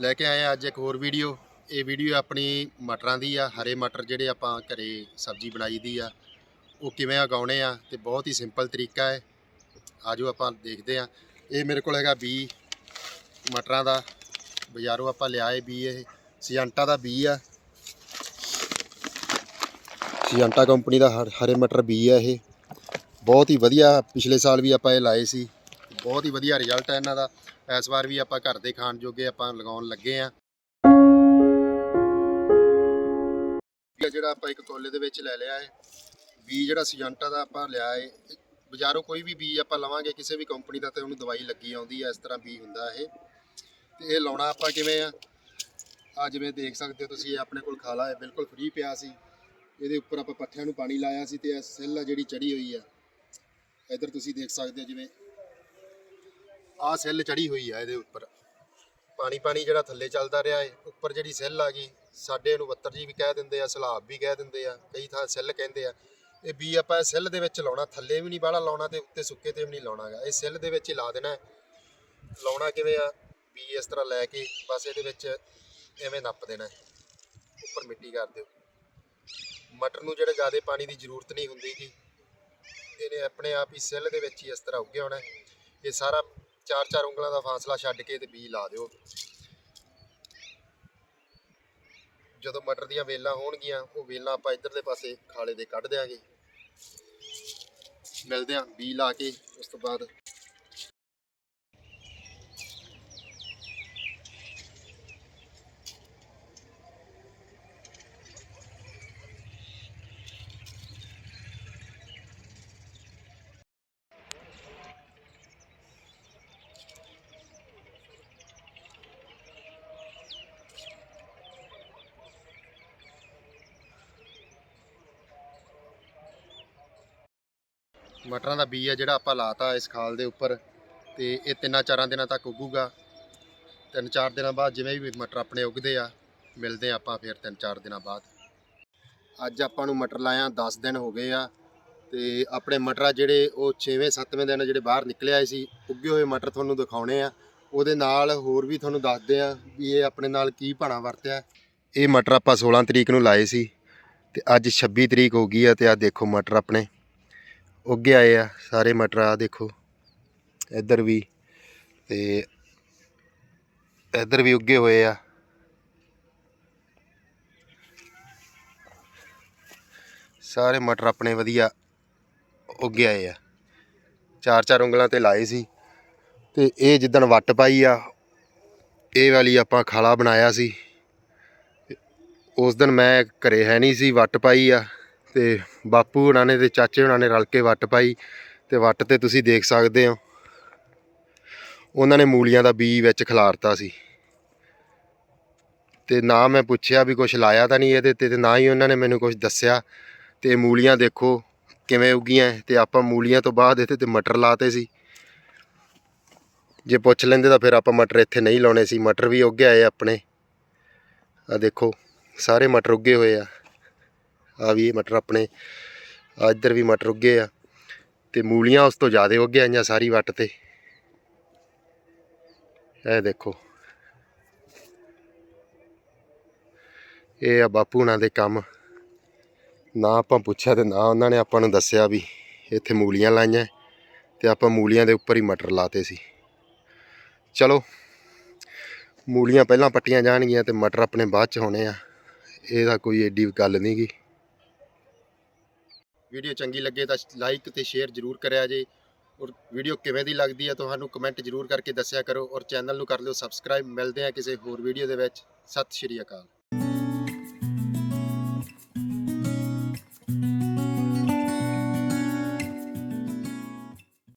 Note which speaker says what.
Speaker 1: ਲੈ ਕੇ ਆਏ ਆ ਅੱਜ ਇੱਕ ਹੋਰ ਵੀਡੀਓ। ਇਹ ਵੀਡੀਓ ਆਪਣੀ ਮਟਰਾਂ ਦੀ ਆ, ਹਰੇ ਮਟਰ ਜਿਹੜੇ ਆਪਾਂ ਘਰੇ ਸਬਜ਼ੀ ਬਣਾਈ ਦੀ ਆ, ਉਹ ਕਿਵੇਂ ਉਗਾਉਣੇ ਆ ਤੇ ਬਹੁਤ ਹੀ ਸਿੰਪਲ ਤਰੀਕਾ ਹੈ। ਆਜੋ ਆਪਾਂ ਦੇਖਦੇ ਆ ਇਹ ਮੇਰੇ ਕੋਲ ਹੈਗਾ ਬੀ ਮਟਰਾਂ ਦਾ। ਬਾਜ਼ਾਰੋਂ ਆਪਾਂ ਲਿਆਏ ਬੀ ਇਹ। ਸੀਜੰਟਾ ਦਾ ਬੀ ਆ। ਸਿਜੰਟਾ ਕੰਪਨੀ ਦਾ ਹਰੇ ਮਟਰ ਬੀ ਆ ਇਹ। ਬਹੁਤ ਹੀ ਵਧੀਆ। ਪਿਛਲੇ ਸਾਲ ਵੀ ਆਪਾਂ ਇਹ ਲਾਏ ਸੀ। ਬਹੁਤ ਹੀ ਵਧੀਆ ਰਿਜ਼ਲਟ ਹੈ ਇਹਨਾਂ ਦਾ। ਇਸ ਵਾਰ ਵੀ ਆਪਾਂ ਘਰ ਦੇ ਖਾਣ ਜੋਗੇ ਆਪਾਂ ਲਗਾਉਣ ਲੱਗੇ ਆ ਜਿਹੜਾ ਆਪਾਂ ਇੱਕ ਕੋਲੇ ਦੇ ਵਿੱਚ ਲੈ ਲਿਆ ਹੈ ਬੀ ਜਿਹੜਾ ਸੀਜੰਟਾ ਦਾ ਆਪਾਂ ਲਿਆ ਹੈ ਇਹ ਬਾਜ਼ਾਰੋਂ ਕੋਈ ਵੀ ਬੀ ਆਪਾਂ ਲਵਾਂਗੇ, ਕਿਸੇ ਵੀ ਕੰਪਨੀ ਦਾ ਤੇ ਉਹਨੂੰ ਦਵਾਈ ਲੱਗੀ ਆਉਂਦੀ ਹੈ ਇਸ ਤਰ੍ਹਾਂ ਬੀ ਹੁੰਦਾ ਇਹ। ਤੇ ਇਹ ਲਾਉਣਾ ਆਪਾਂ ਕਿਵੇਂ ਆ? ਆ ਜਿਵੇਂ ਦੇਖ ਸਕਦੇ ਹੋ ਤੁਸੀਂ, ਇਹ ਆਪਣੇ ਕੋਲ ਖਾਲਾ ਹੈ ਬਿਲਕੁਲ ਫ੍ਰੀ ਪਿਆ ਸੀ। ਇਹਦੇ ਉੱਪਰ ਆਪਾਂ ਪੱਠਿਆਂ ਨੂੰ ਪਾਣੀ ਲਾਇਆ ਸੀ ਤੇ ਇਹ ਸਿੱਲ ਜਿਹੜੀ ਚੜੀ ਹੋਈ ਆ। ਇੱਧਰ ਤੁਸੀਂ ਦੇਖ ਸਕਦੇ ਹੋ ਜਿਵੇਂ ਆਹ ਸੈੱਲ ਚੜੀ ਹੋਈ ਆ ਇਹਦੇ ਉੱਪਰ। ਪਾਣੀ ਪਾਣੀ ਜਿਹੜਾ ਥੱਲੇ ਚੱਲਦਾ ਰਿਹਾ ਏ, ਉੱਪਰ ਜਿਹੜੀ ਸੈੱਲ ਆ ਗਈ, ਸਾਡੇ ਇਹਨੂੰ ਬੱਤਰ ਜੀ ਵੀ ਕਹਿ ਦਿੰਦੇ ਆ, ਸਲਾਬ ਵੀ ਕਹਿ ਦਿੰਦੇ ਆ, ਕਈ ਥਾਂ ਸੈੱਲ ਕਹਿੰਦੇ ਆ। ਇਹ ਬੀ ਆਪਾਂ ਇਹ ਸੈੱਲ ਦੇ ਵਿੱਚ ਲਾਉਣਾ, ਥੱਲੇ ਵੀ ਨਹੀਂ ਬਾਹਲਾ ਲਾਉਣਾ ਤੇ ਉੱਤੇ ਸੁੱਕੇ ਤੇ ਵੀ ਨਹੀਂ ਲਾਉਣਾਗਾ। ਇਹ ਸੈੱਲ ਦੇ ਵਿੱਚ ਹੀ ਲਾ ਦੇਣਾ। ਲਾਉਣਾ ਕਿਵੇਂ ਆ? ਬੀ ਇਸ ਤਰ੍ਹਾਂ ਲੈ ਕੇ ਬਸ ਇਹਦੇ ਵਿੱਚ ਐਵੇਂ ਨੱਪ ਦੇਣਾ। ਉੱਪਰ ਮਿੱਟੀ ਕਰ ਦਿਓ। ਮਟਰ ਨੂੰ ਜਿਹੜੇ ਜ਼ਿਆਦਾ ਪਾਣੀ ਦੀ ਜ਼ਰੂਰਤ ਨਹੀਂ ਹੁੰਦੀ ਜੀ, ਇਹਨੇ ਆਪਣੇ ਆਪ ਹੀ ਸੈੱਲ ਦੇ ਵਿੱਚ ਹੀ ਇਸ ਤਰ੍ਹਾਂ ਉੱਗੇ ਹੋਣਾ। ਇਹ ਸਾਰਾ ਚਾਰ ਚਾਰ ਉਂਗਲਾਂ ਦਾ ਫਾਸਲਾ ਛੱਡ ਕੇ ਤੇ ਬੀ ਲਾ ਦਿਓ। ਜਦੋਂ ਮਟਰ ਦੀਆਂ ਵੇਲਾਂ ਹੋਣਗੀਆਂ, ਉਹ ਵੇਲਾਂ ਆਪਾਂ ਇੱਧਰਲੇ ਪਾਸੇ ਖਾਲੇ ਦੇ ਕੱਢ ਦਿਆਂਗੇ। ਮਿਲਦੇ ਆਂ ਬੀ ਲਾ ਕੇ, ਉਸ ਤੋਂ ਬਾਅਦ ਮਟਰਾਂ ਦਾ ਬੀ ਆ ਜਿਹੜਾ ਆਪਾਂ ਲਾਤਾ ਇਸ ਖਾਲ ਦੇ ਉੱਪਰ ਤੇ ਇਹ ਤਿੰਨਾਂ ਚਾਰਾਂ ਦਿਨਾਂ ਤੱਕ ਉੱਗੂਗਾ। ਤਿੰਨ ਚਾਰ ਦਿਨਾਂ ਬਾਅਦ ਜਿਵੇਂ ਵੀ ਮਟਰ ਆਪਣੇ ਉੱਗਦੇ ਆ, ਮਿਲਦੇ ਆ ਆਪਾਂ ਫਿਰ ਤਿੰਨ ਚਾਰ ਦਿਨਾਂ ਬਾਅਦ। ਅੱਜ ਆਪਾਂ ਨੂੰ ਮਟਰ ਲਾਇਆ 10 ਦਿਨ ਹੋ ਗਏ ਆ ਤੇ ਆਪਣੇ ਮਟਰ ਆ ਜਿਹੜੇ ਉਹ 6ਵੇਂ 7ਵੇਂ ਦਿਨ ਜਿਹੜੇ ਬਾਹਰ ਨਿਕਲੇ ਆਏ ਸੀ, ਉੱਗੇ ਹੋਏ ਮਟਰ ਤੁਹਾਨੂੰ ਦਿਖਾਉਣੇ ਆ। ਉਹਦੇ ਨਾਲ ਹੋਰ ਵੀ ਤੁਹਾਨੂੰ ਦੱਸਦੇ ਆ ਵੀ ਇਹ ਆਪਣੇ ਨਾਲ ਕੀ ਭਾਣਾ ਵਰਤਿਆ। ਇਹ ਮਟਰ ਆਪਾਂ 16 ਤਰੀਕ ਨੂੰ ਲਾਏ ਸੀ ਤੇ ਅੱਜ 26 ਤਰੀਕ ਹੋ ਗਈ ਆ ਤੇ ਆ ਦੇਖੋ ਮਟਰ ਆਪਣੇ। ਉੱਗੇ ਆਏ ਆ ਸਾਰੇ ਮਟਰ ਆ ਦੇਖੋ, ਇੱਧਰ ਵੀ ਤੇ ਇੱਧਰ ਵੀ ਉੱਗੇ ਹੋਏ ਆ। ਸਾਰੇ ਮਟਰ ਆਪਣੇ ਵਧੀਆ ਉੱਗੇ ਆਏ ਆ। ਚਾਰ ਚਾਰ ਉਂਗਲਾਂ ਤੇ ਲਾਏ ਸੀ ਤੇ ਇਹ ਜਿੱਦਣ ਵੱਟ ਪਾਈ ਆ, ਇਹ ਵਾਲੀ ਆਪਾਂ ਖਾਲਾ ਬਣਾਇਆ ਸੀ। ਉਸ ਦਿਨ ਮੈਂ ਘਰੇ ਹੈ ਨਹੀਂ ਸੀ, ਵੱਟ ਪਾਈ ਆ। ਤੇ ਬਾਪੂ ਉਹਨਾਂ ਨੇ ਤੇ ਚਾਚੇ ਉਹਨਾਂ ਨੇ ਰਲ ਕੇ ਵੱਟ ਪਾਈ ਤੇ ਵੱਟ ਤੇ ਤੁਸੀਂ ਦੇਖ ਸਕਦੇ ਹੋ। ਉਹਨਾਂ ਨੇ ਮੂਲੀਆਂ ਦਾ ਬੀ ਵਿੱਚ ਖਿਲਾਰਤਾ ਸੀ। ਤੇ ਨਾ ਮੈਂ ਪੁੱਛਿਆ ਵੀ ਕੁਝ ਲਾਇਆ ਤਾਂ ਨਹੀਂ ਇਹਦੇ ਤੇ ਤੇ ਨਾ ਹੀ ਉਹਨਾਂ ਨੇ ਮੈਨੂੰ ਕੁਝ ਦੱਸਿਆ। ਤੇ ਮੂਲੀਆਂ ਦੇਖੋ ਕਿਵੇਂ ਉੱਗੀਆਂ ਤੇ ਆਪਾਂ ਮੂਲੀਆਂ ਤੋਂ ਬਾਅਦ ਇੱਥੇ ਤੇ ਮਟਰ ਲਾਤੇ ਸੀ। ਜੇ ਪੁੱਛ ਲੈਂਦੇ ਤਾਂ ਫਿਰ ਆਪਾਂ ਮਟਰ ਇੱਥੇ ਨਹੀਂ ਲਾਉਣੇ ਸੀ, ਮਟਰ ਵੀ ਉੱਗੇ ਆਏ ਆਪਣੇ। ਆ ਦੇਖੋ, ਸਾਰੇ ਮਟਰ ਉੱਗੇ ਹੋਏ ਆ। ਆ ਵੀ ਇਹ ਮਟਰ ਆਪਣੇ, ਆ ਇੱਧਰ ਵੀ ਮਟਰ ਉੱਗੇ ਆ ਤੇ ਮੂਲੀਆਂ ਉਸ ਤੋਂ ਜ਼ਿਆਦਾ ਉੱਗੇ ਆਈਆਂ ਸਾਰੀ ਵੱਟ ਤੇ। ਇਹ ਦੇਖੋ। ਇਹ ਆ ਬਾਪੂ ਹੁਣਾਂ ਦੇ ਕੰਮ। ਨਾ ਆਪਾਂ ਪੁੱਛਿਆ ਤੇ ਨਾ ਉਹਨਾਂ ਨੇ ਆਪਾਂ ਨੂੰ ਦੱਸਿਆ ਵੀ ਇੱਥੇ ਮੂਲੀਆਂ ਲਾਈਆਂ ਤੇ ਆਪਾਂ ਮੂਲੀਆਂ ਦੇ ਉੱਪਰ ਹੀ ਮਟਰ ਲਾਤੇ ਸੀ। ਚਲੋ, ਮੂਲੀਆਂ ਪਹਿਲਾਂ ਪੱਟੀਆਂ ਜਾਣਗੀਆਂ ਤੇ ਮਟਰ ਆਪਣੇ ਬਾਅਦ ਚ ਹੋਣੇ ਆ। ਇਹਦਾ ਕੋਈ ਏਡੀ ਗੱਲ ਨਹੀਂ ਗੀ ਵੀਡੀਓ ਚੰਗੀ ਲੱਗੇ ਤਾਂ ਲਾਈਕ ਤੇ ਸ਼ੇਅਰ ਜ਼ਰੂਰ ਕਰਿਆ ਜੇ। ਔਰ ਵੀਡੀਓ ਕਿਵੇਂ ਦੀ ਲੱਗਦੀ ਹੈ ਤੁਹਾਨੂੰ ਕਮੈਂਟ ਜ਼ਰੂਰ ਕਰਕੇ ਦੱਸਿਆ ਕਰੋ। ਔਰ ਚੈਨਲ ਨੂੰ ਕਰ ਲਿਓ ਸਬਸਕ੍ਰਾਈਬ ਮਿਲਦੇ ਆ ਕਿਸੇ ਹੋਰ ਵੀਡੀਓ ਦੇ ਵਿੱਚ। ਸਤਿ ਸ਼੍ਰੀ ਅਕਾਲ।